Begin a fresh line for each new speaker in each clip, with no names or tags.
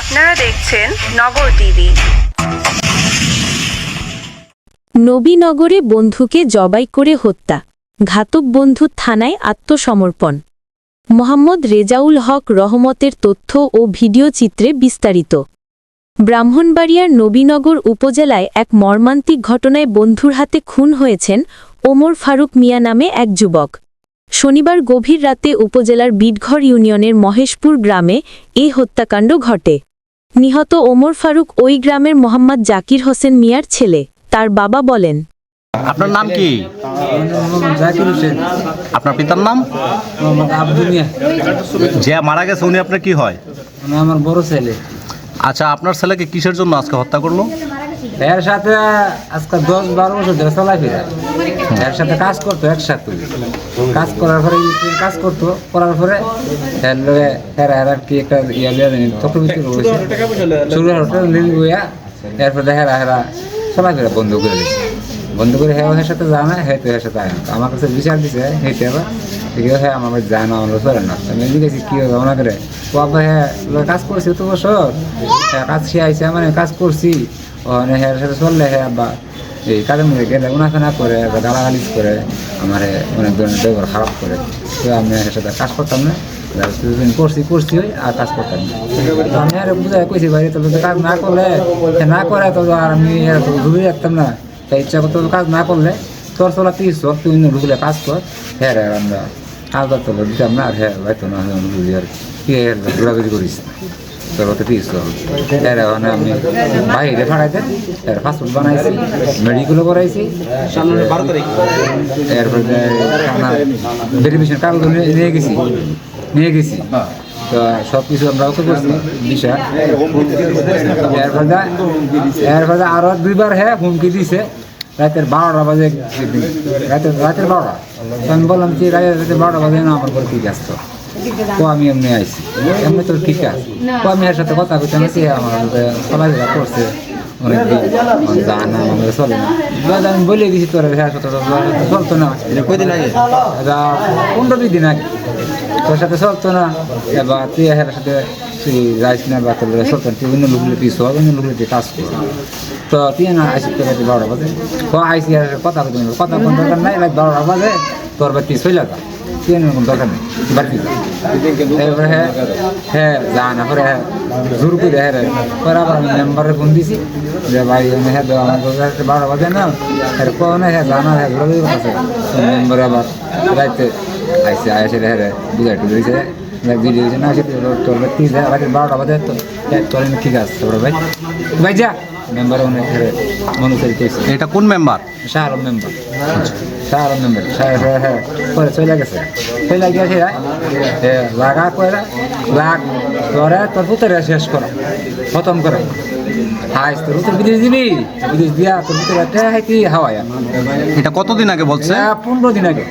আপনারা দেখছেন নগর টিভি।
নবীনগরে বন্ধুকে জবাই করে হত্যা, ঘাতক বন্ধু থানায় আত্মসমর্পণ। মোহাম্মদ রেজাউল হক রহমতের তথ্য ও ভিডিও চিত্রে বিস্তারিত। ব্রাহ্মণবাড়িয়ার নবীনগর উপজেলায় এক মর্মান্তিক ঘটনায় বন্ধুর হাতে খুন হয়েছেন ওমর ফারুক মিয়া নামে এক যুবক। শনিবার গভীর রাতে উপজেলার বিটঘর ইউনিয়নের মহেশপুর গ্রামে এই হত্যাকাণ্ড ঘটে। নিহত ওমর ফারুক ওই গ্রামের মোহাম্মদ জাকির হোসেন মিয়ার ছেলে। তার বাবা বলেন
আপনার নাম কি?
জাকির হোসেন।
আপনার পিতার নাম?
মোহাম্মদ আব্দুল মিয়া।
যে মারা গেছে উনি আপনার কি হয়?
আমার বড় ছেলে।
আচ্ছা আপনার ছেলেকে কিসের জন্য আজকে হত্যা করল?
এর সাথে আজকে দশ বারো বছর ধরে চলাফেরা। এর সাথে কাজ করতো একসাথে। কাজ করার পরে কাজ করতো, করার পরে এর লগে আর কি একটা ইয়া লিয়া জানি চক্রবৃত্তি রয়েছে শুরু হোটেল লিন গইয়া এরপর দেখা হেরা চলাফেরা বন্ধ করে দিচ্ছে বন্ধ করে হ্যাঁ ওর সাথে জানা হ্যাঁ তো এর সাথে আয় না। আমার কাছে বিচার দিছে হেঁটে আবার দেখি হ্যাঁ আমার যায় না, আমার চলে না। আমি জিজ্ঞেসি কি হবে ওনা করে? ও আবার হ্যাঁ কাজ করছি তো বছর। হ্যাঁ কাজ সে আইসে মানে কাজ করছি। ও হ্যাঁ সাথে চললে হ্যাঁ আব্বা। এই কাজের মধ্যে গেলে উনাফেনা করে বা গালাগালিজ করে, আমার অনেক ধরনের ব্যবহার খারাপ করে। তো আমি এর সাথে কাজ করতাম না। করছি করছি ওই আর কাজ করতাম না। তো আমি আর বুঝাই কইছি, ভাই তো কাজ না করলে না করে তো আর আমি তো ঘুরে রাখতাম না। তাই ইচ্ছা করতো কাজ না করলে, তোর চলা তিরিশ চল তুই ঢুকলে কাজ কর। হ্যাঁ আমরা কাজ করতে দিতাম না, আর হ্যাঁ হয়তো না হয় আর কি। ঘোরাঘুরি করিস তোর তো তিরিশ চল হ্যাঁ রে মানে আমি বাইরে ফাড়াইতে এর ফাস্টফুড বানাইছি মেডিকেলও করাইছি। এরপরে ভেরিফিকেশন কাগজ নিয়ে- গেছি, নিয়ে গেছি। তো সব কিছু আমরা ওকে করছি, দিশা। এরপরে দা- এরপরে আরও দুইবার হ্যাঁ হুমকি দিছে, রাতের বারোটা বাজে রাতের রাতের বারোটা। তো আমি বললাম যে, রাতের বারোটা বাজে না, আমার করে ঠিক আসতো তো আমি এমনি আইছি। এমনি তোর ঠিক আছে তো আমি এর সাথে কথা কইতে আমি আমার চলাফেরা করছে অনেক জানা আমাদের চলে না। আমি বলে দিছি তোর হ্যাঁ সাথে চলতো না। কয়দিন আগে? পনেরো বিশ দিন আগে। তোর সাথে চলতো না। এবার তুই এর সাথে তুই যাইস না বা তোর চলতো না তুই অন্য লোকগুলো তুই সব অন্য লোকগুলো তুই কাজ কর। তো তুই না আইসি তোর বারোটা বাজে। তো আইসি কথা কথা কোনো দরকার নাই রাত বারোটা বাজে তোর বাড়ি তুই চলে যা। এনে কোনো দরকার নেই বাড়ি যা এরপরে হ্যাঁ হ্যাঁ যা না করে হ্যাঁ জোর করে হ্যাঁ পরে আবার আমি মেম্বারে ফোন দিছি যে ভাই আমি হ্যাঁ আমার কাছে বারোটা বাজে না। এর কোন হ্যাঁ জানা হ্যাঁ ঘুরে আছে। মেম্বারে আবার রাইতে আইসে আইসে হ্যাঁ বুঝাই টুঝাইছে ভিডিও দিয়েছে না সে তোর ব্যক্তি রাতে বারোটা বাজে তো তোর ঠিক আছে ভাই। ভাই যা। মেম্বার অনেক হ্যাঁ মনুষের
এটা কোন member
Shah Alam member member Shah হ্যাঁ হ্যাঁ পরে চলে গেছে। চলে গেছে লাগা করে লাগ করে তোর পুতরে শেষ করা খতম করে। হাইস তোর উত্তর বিদেশ দিবি? বিদেশ দিয়া তোর একটা হাওয়ায়।
এটা কতদিন আগে বলছে?
পনেরো দিন আগে।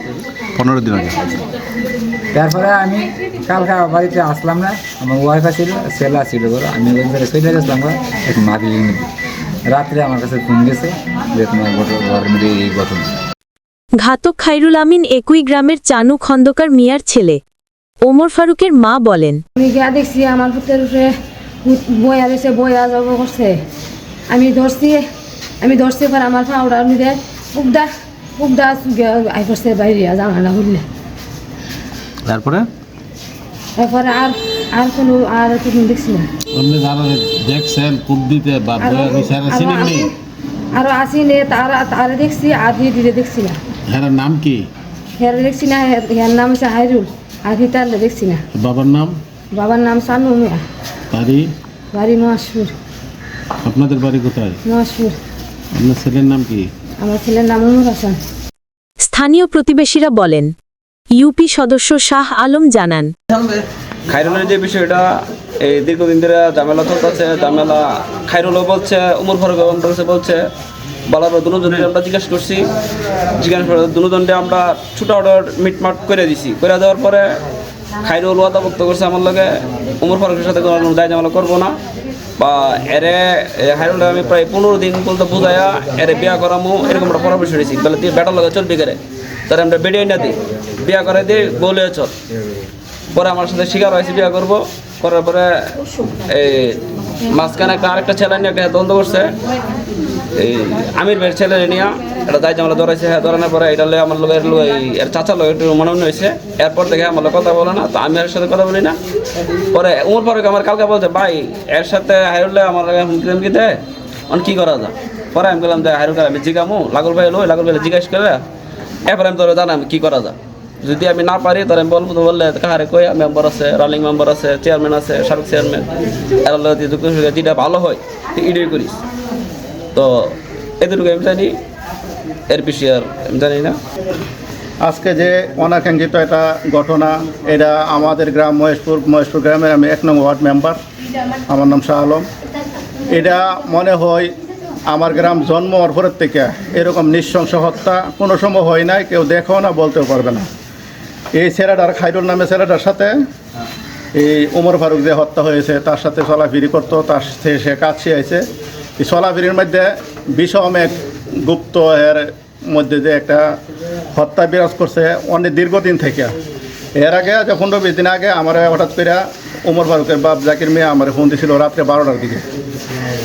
পনেরো দিন আগে।
তারপরে আমি কালকে বাড়িতে আসলাম না আমার ওয়াইফা ছিল সেলা ছিল বলো আমি ওই চলে গেছিলাম একটু মাটি রাত্রে আমার কাছে ফোন গেছে যে তোমার ঘটনা ঘরের এই ঘটনা।
ঘাতক খাইরুল আমিন একই গ্রামের চানু খন্দকার মিয়ার ছেলে। ওমর ফারুকের মা বলেন
আমি গিয়া দেখছি আমার পুতের উপরে বয়া দিয়েছে বয়া যাব করছে। আমি ধরছি আমি ধরছি পর আমার ফাউডার নিদে উবদা উবদা আই করছে বাইরে জামালা বললে।
তারপরে?
এরপরে আর আর কোনো আর কোনো দেখছি না।
আপনি যারা দেখছেন কূপ দিতে বা বিচারে
আরও
চিনেননি
আরও আসি নে তার তারে দেখছি আর দিদি দেখছি না।
হ্যাঁ নাম কি?
হের দেখছি না হের- হের নাম হচ্ছে হাইরুল আর হিতার দেখছি না।
বাবার নাম?
বাবার নাম সানু মিয়া।
বাড়ি?
বাড়ি নোয়াসপুর
আপনাদের বাড়ি কোথায়?
নোয়াসপুর
আপনার ছেলের নাম কি?
আমার ছেলের নাম উমর হাসান।
স্থানীয় প্রতিবেশীরা বলেন ইউপি সদস্য শাহ আলম জানান
খাইরুলের যে বিষয়টা, এই দীর্ঘদিন ধরে ঝামেলা চলতেছে, ঝামেলা খাইরুলও বলছে, উমর ফারুক আমার বলছে বলার পর আমরা জিজ্ঞাসা করছি। জিজ্ঞাসা করে দুজনকে আমরা ছোটো অর্ডার মিটমাট করে দিছি। করে দেওয়ার পরে খাইরুল ওয়াদাভুক্ত করছে আমার লগে, উমর ফারুকের সাথে কোনো দায় ঝামেলা করব না। বা এরে হাইরুলটা আমি প্রায় পনেরো দিন বলতে বুঝাইয়া এরে বিয়া করামো, এরকম একটা পরামর্শ দিয়েছি বলে, তুই বেটার লগে চলবি করে? তাহলে আমরা বেডিয়ে না দিই। বিয়া করে দিই বলে চল। পরে আমার সাথে শিকার হয়েছে, বিয়া করব। করার পরে এই মাঝখানে একটা আরেকটা ছেলে নিয়ে একটা দ্বন্দ্ব করছে। এই আমির ভাইয়ের ছেলে নিয়ে, এটা দায় জামালা ধরাইছে হ্যাঁ ধরানোর পরে এটা লয়ে আমার লোক এর লোক চাচা লোক একটু মনে হয়েছে। এরপর দেখে আমার লোক কথা বলে না, তো আমি এর সাথে কথা বলি না। পরে উমর পরে আমার কালকে বলছে, ভাই, এর সাথে হাইরুল্লে আমার হুমকি হুমকি দেয়? অন কি করা যায়? পরে আমি বললাম যে হাইরুল আমি জিগামু, লাগল ভাই লই, লাগল ভাই জিজ্ঞেস করে, এরপরে আমি তোর জানাম কী করা যায়। যদি আমি না পারি, তাহলে আমি বলব, বললে কাহারে কই মেম্বার আছে রানিং মেম্বার আছে চেয়ারম্যান আছে সাবেক চেয়ারম্যান এরা যুক্ত যেটা ভালো হয় ইডিও করিস। তো এতটুকু আমি জানি, এর বেশি আর আমি জানি না।
আজকে যে অনাকাঙ্ক্ষিত একটা ঘটনা, এটা আমাদের গ্রাম মহেশপুর মহেশপুর গ্রামের আমি এক নং ওয়ার্ড মেম্বার আমার নাম শাহ আলম। এটা মনে হয় আমার গ্রাম জন্ম পরের থেকে এরকম নৃশংস হত্যা কোনো সময় হয় নাই, কেউ দেখেও না, বলতেও পারবে না। এই ছেলেটার, খাইরুল নামে ছেলেটার সাথে এই ওমর ফারুক যে হত্যা হয়েছে, তার সাথে চলাফিরি করতো, তার সাথে সে কাছে আছে এই চলাফিরির মধ্যে বিষম এক গুপ্ত এর মধ্যে যে একটা হত্যা বিরাজ করছে, অনেক দীর্ঘদিন থেকে। এর আগে, যে পনেরো বিশ দিন আগে আমার হঠাৎ করে ওমর ফারুকের বাপ জাকির মেয়ে আমার ফোন দিছিল রাত্রে বারোটার দিকে।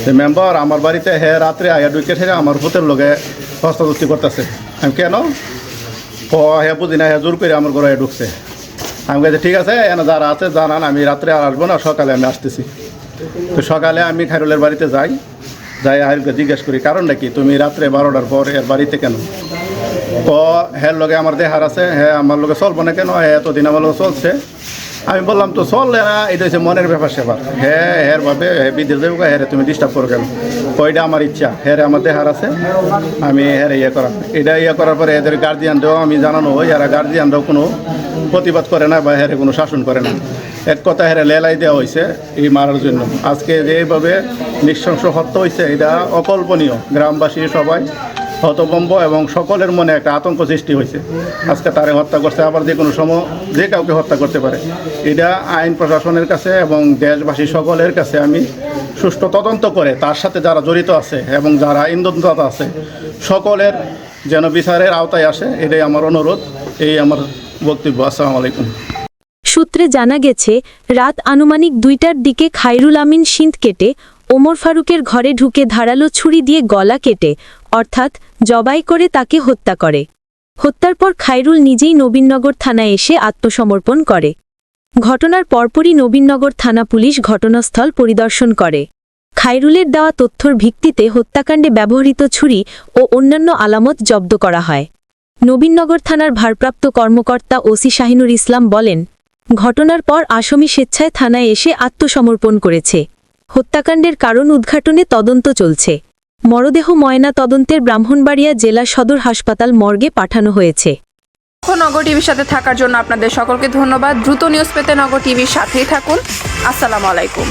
যে, মেম্বার, আমার বাড়িতে হে রাত্রে আয়া ঢুকে থেকে আমার ভূতের লোকে হস্তদস্তি করতেছে। আমি, কেন? ও, হে বুঝি না, হে জোর করে আমার ঘরে ঢুকছে। আমি কাছে ঠিক আছে, এনে যারা আছে জানান আমি রাত্রে আর আসব না, সকালে আমি আসতেছি। তো সকালে আমি খাইরুলের বাড়িতে যাই যাই আয়ুলকে জিজ্ঞেস করি কারণটা কি তুমি রাত্রে বারোটার পর এর বাড়িতে কেন? ক হ্যার লগে আমার দেহার আছে হ্যাঁ আমার লগে চলবো না কেন হ্যাঁ এতদিন আমার লগে চলছে। আমি বললাম, তো চললে না এটা হচ্ছে মনের ব্যাপার সেবার। হ্যাঁ হের ভাবে হ্যাঁ বিদেশ দেবো হ্যাঁ তুমি ডিস্টার্ব করো কেন? ওইটা আমার ইচ্ছা? হ্যাঁ রে, আমার দেহার আছে। আমি হ্যাঁ ইয়ে করা এটা ইয়ে করার পরে এদের গার্জিয়ানরাও আমি জানানো হয়, এরা গার্জিয়ানরাও কোনো প্রতিবাদ করে না বা হ্যাঁ কোনো শাসন করে না। এক কথা হেরে লেলাই দেওয়া হয়েছে এই মারার জন্য। আজকে যেভাবে নৃশংস হত্যা হয়েছে এটা অকল্পনীয়। গ্রামবাসী সবাই হতভম্ব এবং সকলের মনে একটা আতঙ্ক সৃষ্টি হয়েছে। আজকে তারে হত্যা করছে, আবার যে কোনো সময় যে কাউকে হত্যা করতে পারে। এটা আইন প্রশাসনের কাছে এবং দেশবাসী সকলের কাছে আমি সুষ্ঠু তদন্ত করে তার সাথে যারা জড়িত আছে এবং যারা ইন্ধনদাতা আছে, সকলের যেন বিচারের আওতায় আসে, এটাই আমার অনুরোধ, এই আমার বক্তব্য। আসসালামু আলাইকুম।
সূত্রে জানা গেছে, রাত আনুমানিক দুইটার দিকে খাইরুল আমিন সিন্ধ কেটে, ওমর ফারুকের ঘরে ঢুকে ধারালো ছুরি দিয়ে গলা কেটে অর্থাৎ জবাই করে তাকে হত্যা করে। হত্যার পর খাইরুল নিজেই নবীনগর থানায় এসে আত্মসমর্পণ করে। ঘটনার পরপরই নবীনগর থানা পুলিশ ঘটনাস্থল পরিদর্শন করে। খাইরুলের দেওয়া তথ্যর ভিত্তিতে হত্যাকাণ্ডে ব্যবহৃত ছুরি ও অন্যান্য আলামত জব্দ করা হয়। নবীনগর থানার ভারপ্রাপ্ত কর্মকর্তা ওসি শাহিনুর ইসলাম বলেন, ঘটনার পর আসামি স্বেচ্ছায় থানায় এসে আত্মসমর্পণ করেছে। হত্যাকাণ্ডের কারণ উদ্ঘাটনে তদন্ত চলছে। মরদেহ ময়না তদন্তের ব্রাহ্মণবাড়িয়া জেলা সদর হাসপাতাল মর্গে পাঠানো হয়েছে।
নগর টিভির সাথে থাকার জন্য আপনাদের সকলকে ধন্যবাদ। দ্রুত নিউজ পেতে নগর টিভির সাথেই থাকুন। আসসালামু আলাইকুম।